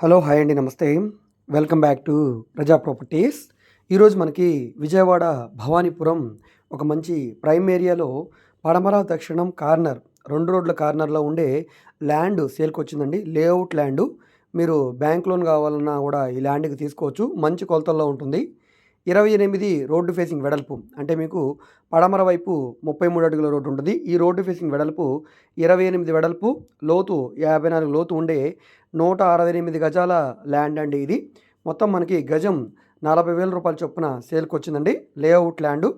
Hello hi అండి నమస్తే. Welcome back to Praja properties. ఈరోజు మనకి విజయవాడ భవానీపురం ఒక మంచి ప్రైమ్ ఏరియాలో పడమర దక్షిణం కార్నర్ రెండు రోడ్ల కార్నర్లో ఉండే ల్యాండ్ సేల్కి వచ్చిందండి. Layout land. మీరు బ్యాంక్ లోన్ కావాలన్నా కూడా ఈ ల్యాండ్కి తీసుకోవచ్చు. మంచి కొలతల్లో ఉంటుంది. ఇరవై ఎనిమిది రోడ్డు ఫేసింగ్ వెడల్పు అంటే మీకు పడమర వైపు ముప్పై మూడు అడుగుల రోడ్డు ఉంటుంది. ఈ రోడ్డు ఫేసింగ్ వెడల్పు ఇరవై ఎనిమిది వెడల్పు లోతు యాభై నాలుగు లోతు ఉండే నూట అరవై ఎనిమిది గజాల ల్యాండ్ అండి ఇది. మొత్తం మనకి గజం నలభై వేల రూపాయల చొప్పున సేల్కి వచ్చిందండి లేఅవుట్ ల్యాండు.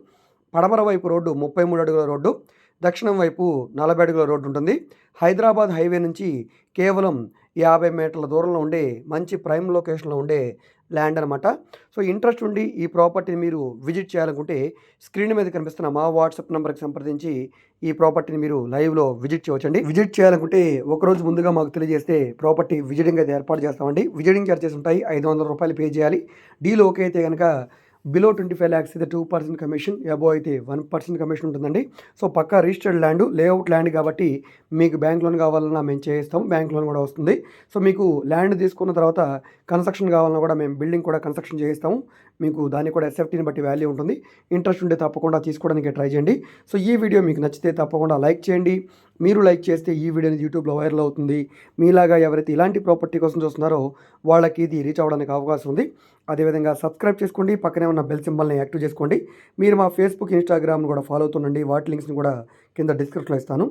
పడమర వైపు రోడ్డు ముప్పై మూడు అడుగుల రోడ్డు. దక్షిణం వైపు నలభై అడుగుల రోడ్డు ఉంటుంది. హైదరాబాద్ హైవే నుంచి కేవలం యాభై మీటర్ల దూరంలో ఉండే మంచి ప్రైమ్ లొకేషన్లో ఉండే ల్యాండ్ అనమాట సో ఇంట్రెస్ట్ ఉండి ఈ ప్రాపర్టీని మీరు విజిట్ చేయాలనుకుంటే స్క్రీన్ మీద కనిపిస్తున్న మా వాట్సాప్ నెంబర్కి సంప్రదించి ఈ ప్రాపర్టీని మీరు లైవ్లో విజిట్ చేయవచ్చండి. విజిట్ చేయాలనుకుంటే ఒకరోజు ముందుగా మాకు తెలియజేస్తే ప్రాపర్టీ విజిటింగ్ అయితే ఏర్పాటు చేస్తామండి. విజిటింగ్ చార్జెస్ ఉంటాయి ఐదు వందల రూపాయలు పే చేయాలి. డీల్ ఓకే అయితే కనుక బిలో ట్వంటీ ఫైవ్ ల్యాక్స్ అయితే టూ పర్సెంట్ కమిషన్ అబో అయితే వన్ పర్సెంట్ కమిషన్ ఉంటుందండి. సో పక్కా రిజిస్టర్డ్ ల్యాండ్ లేఅవుట్ ల్యాండ్ కాబట్టి మీకు బ్యాంక్ లోన్ కావాలన్నా మేము చేయిస్తాం బ్యాంక్ లోన్ కూడా వస్తుంది. సో మీకు ల్యాండ్ తీసుకున్న తర్వాత కన్స్ట్రక్షన్ కావాలన్నా కూడా మేము బిల్డింగ్ కూడా కన్స్ట్రక్షన్ చేయిస్తాము. మీకు దాన్ని కూడా ఎస్ఎఫ్టీని బట్టి వాల్యూ ఉంటుంది. ఇంట్రెస్ట్ ఉంటే తప్పకుండా తీసుకోవడానికి ట్రై చేయండి. సో ఈ వీడియో మీకు నచ్చితే తప్పకుండా లైక్ చేయండి. మీరు లైక్ చేస్తే ఈ వీడియో అనేది యూట్యూబ్లో వైరల్ అవుతుంది. మీలాగా ఎవరైతే ఇలాంటి ప్రాపర్టీ కోసం చూస్తున్నారో వాళ్ళకి ఇది రీచ్ అవ్వడానికి అవకాశం ఉంది. అదేవిధంగా సబ్స్క్రైబ్ చేసుకోండి. పక్కనే ఉన్న బెల్ సింబల్ని యాక్టివ్ చేసుకోండి. మీరు మా ఫేస్బుక్ ఇన్స్టాగ్రామ్ని కూడా ఫాలో అవుతుండండి. వాటి లింక్స్ని కూడా కింద డిస్క్రిప్షన్లో ఇస్తాను.